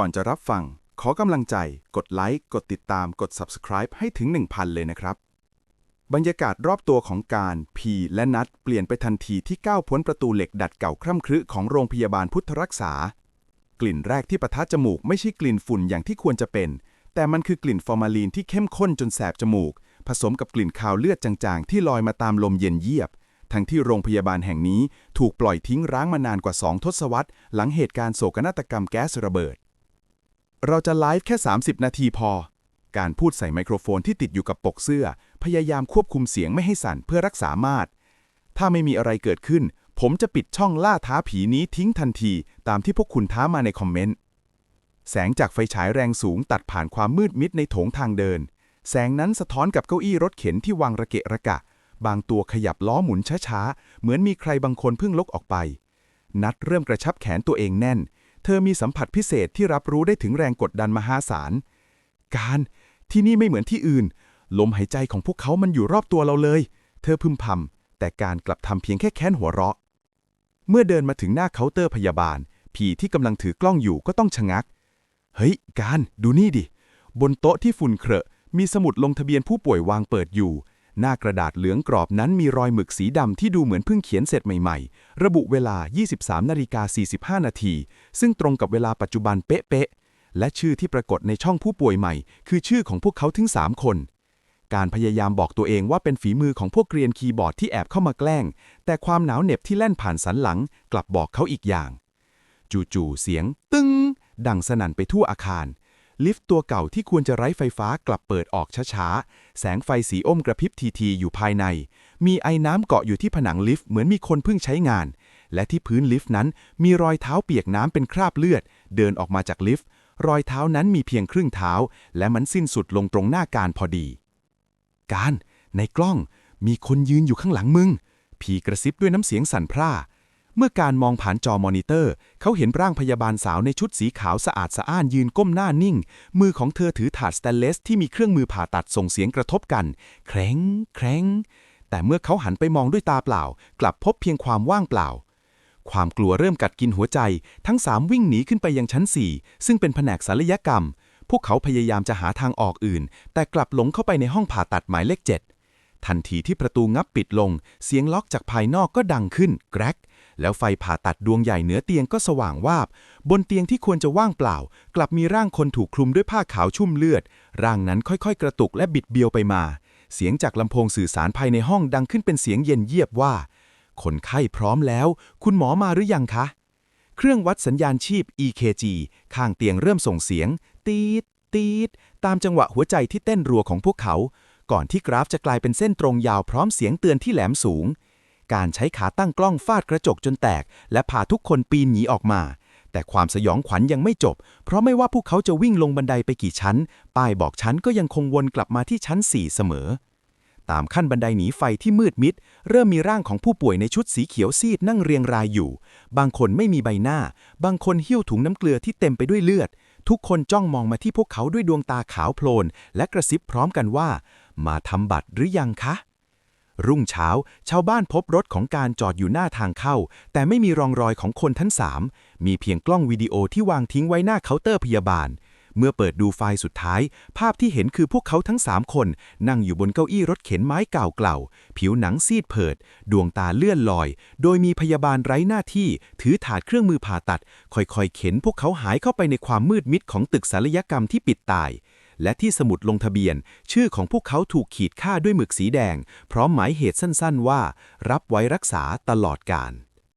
ก่อนจะรับฟัง ขอกำลังใจ กดไลค์ กดติดตาม กด Subscribe ให้ถึง 1,000 เลยนะครับ บรรยากาศรอบตัวของการ พีและนัดเปลี่ยนไปทันทีที่ก้าวพ้นประตูเหล็กดัดเก่าคร่ำครึของโรงพยาบาลพุทธรักษา กลิ่นแรกที่ประทะจมูกไม่ใช่กลิ่นฝุ่นอย่างที่ควรจะเป็น แต่มันคือกลิ่นฟอร์มาลีนที่เข้มข้นจนแสบจมูก ผสมกับกลิ่นคาวเลือดจางๆ ที่ลอยมาตามลมเย็นเยียบทั้งที่โรงพยาบาลแห่งนี้ถูกปล่อยทิ้งร้างมานานกว่า 2 ทศวรรษ หลังเหตุการณ์โศกนาฏกรรมแก๊สระเบิด เราจะไลฟ์แค่ 30 นาทีพอ การพูดใส่ไมโครโฟนที่ติดอยู่กับปกเสื้อ พยายามควบคุมเสียงไม่ให้สั่นเพื่อรักษามาตร ถ้าไม่มีอะไรเกิดขึ้น ผมจะปิดช่องล่าท้าผีนี้ทิ้งทันทีตามที่พวกคุณท้ามาในคอมเมนต์ แสงจากไฟฉายแรงสูงตัดผ่านความมืดมิดในโถงทางเดิน แสงนั้นสะท้อนกับเก้าอี้รถเข็นที่วางระเกะระกะ บางตัวขยับล้อหมุนช้าๆ เหมือนมีใครบางคนเพิ่งลกออกไป นัดเริ่มกระชับแขนตัวเองแน่น ธอมีสัมผัสพิเศษที่รับรู้ได้ถึงแรงกดดันมหาศาล การที่นี่ไม่เหมือนที่อื่น ลมหายใจของพวกเขามันอยู่รอบตัวเราเลย เธอพึมพำแต่การกลับทำเพียงแค่แค้นหัวเราะ เมื่อเดินมาถึงหน้าเคาน์เตอร์พยาบาล ผีที่กำลังถือกล้องอยู่ก็ต้องชะงัก เฮ้ย การ ดูนี่ดิ บนโต๊ะที่ฝุ่นเครอะมีสมุดลงทะเบียนผู้ป่วยวางเปิดอยู่ หน้ากระดาษเหลืองกรอบนั้นมีรอยหมึกสีดำที่ดูเหมือนเพิ่งเขียนเสร็จใหม่ๆ ระบุเวลา 23นาฬิกา45 นาที ซึ่งตรงกับเวลาปัจจุบันเป๊ะๆ และชื่อที่ปรากฏในช่องผู้ป่วยใหม่ คือชื่อของพวกเขาถึง 3 คน การพยายามบอกตัวเองว่าเป็นฝีมือของพวกเกรียนคีย์บอร์ดที่แอบเข้ามาแกล้ง แต่ความหนาวเหน็บที่แล่นผ่านสันหลัง กลับบอกเขาอีกอย่าง จู่ๆ เสียง ตึ้งดังสนั่นไปทั่วอาคาร ลิฟต์ตัวเก่าที่ควรจะไร้ไฟฟ้ากลับเปิดออกช้าๆ แสงไฟสีอมกระพริบทีๆอยู่ภายใน มีไอ้น้ำเกาะอยู่ที่ผนังลิฟต์เหมือนมีคนเพิ่งใช้งาน และที่พื้นลิฟต์นั้นมีรอยเท้าเปียกน้ำเป็นคราบเลือด เดินออกมาจากลิฟต์ รอยเท้านั้นมีเพียงครึ่งเท้า และมันสิ้นสุดลงตรงหน้าการพอดี การ ในกล้อง มีคนยืนอยู่ข้างหลังมึง ผีกระซิบด้วยน้ำเสียงสั่นพร่า เมื่อการมองผ่านจอมอนิเตอร์ เขาเห็นร่างพยาบาลสาวในชุดสีขาวสะอาดสะอ้านยืนก้มหน้านิ่ง มือของเธอถือถาดสแตนเลสที่มีเครื่องมือผ่าตัดส่งเสียงกระทบกัน แคร้งแคร้งแต่เมื่อเขาหันไปมองด้วยตาเปล่า กลับพบเพียงความว่างเปล่า ความกลัวเริ่มกัดกินหัวใจ ทั้งสามวิ่งหนีขึ้นไปยังชั้น4ซึ่งเป็นแผนกศัลยกรรม พวกเขาพยายามจะหาทางออกอื่น แต่กลับหลงเข้าไปในห้องผ่าตัดหมายเลขเจ็ดทันทีที่ประตูงับปิดลง เสียงล็อกจากภายนอกก็ดังขึ้น แกรก แล้วไฟผ่าตัดดวงใหญ่เหนือเตียงก็สว่างวาบ บนเตียงที่ควรจะว่างเปล่า กลับมีร่างคนถูกคลุมด้วยผ้าขาวชุ่มเลือด ร่างนั้นค่อยๆ กระตุกและบิดเบียวไปมา เสียงจากลำโพงสื่อสารภายในห้องดังขึ้นเป็นเสียงเย็นเยียบว่า คนไข้พร้อมแล้ว คุณหมอมาหรือยังคะ เครื่องวัดสัญญาณชีพ EKG ข้างเตียงเริ่มส่งเสียง ตีดตีดตามจังหวะหัวใจที่เต้นรัวของพวกเขา ก่อนที่กราฟจะกลายเป็นเส้นตรงยาวพร้อมเสียงเตือนที่แหลมสูง การใช้ขาตั้งกล้องฟาดกระจกจนแตก และพาทุกคนปีนหนีออกมา แต่ความสยองขวัญยังไม่จบ เพราะไม่ว่าพวกเขาจะวิ่งลงบันไดไปกี่ชั้น ป้ายบอกชั้นก็ยังคงวนกลับมาที่ชั้น 4 เสมอ ตามขั้นบันไดหนีไฟที่มืดมิด เริ่มมีร่างของผู้ป่วยในชุดสีเขียวซีดนั่งเรียงรายอยู่ บางคนไม่มีใบหน้า บางคนหิ้วถุงน้ำเกลือที่เต็มไปด้วยเลือด ทุกคนจ้องมองมาที่พวกเขาด้วยดวงตาขาวโพลน และกระซิบพร้อมกันว่า มาทำบัตรหรือยังคะ รุ่งเช้า ชาวบ้านพบรถของการจอดอยู่หน้าทางเข้า แต่ไม่มีรองรอยของคนทั้งสามมีเพียงกล้องวิดีโอที่วางทิ้งไว้หน้าเคาน์เตอร์พยาบาล เมื่อเปิดดูไฟล์สุดท้าย ภาพที่เห็นคือพวกเขาทั้งสามคน นั่งอยู่บนเก้าอี้รถเข็นไม้เก่าเก่าผิวหนังซีดเผิด ดวงตาเลื่อนลอย โดยมีพยาบาลไร้หน้าที่ ถือถาดเครื่องมือผ่าตัด ค่อยๆ เข็นพวกเขาหายเข้าไปในความมืดมิดของตึกศัลยกรรมที่ปิดตาย และที่สมุดลงทะเบียน ชื่อของพวกเขาถูกขีดค่าด้วยหมึกสีแดง พร้อมหมายเหตุสั้นๆว่า รับไว้รักษาตลอดกาล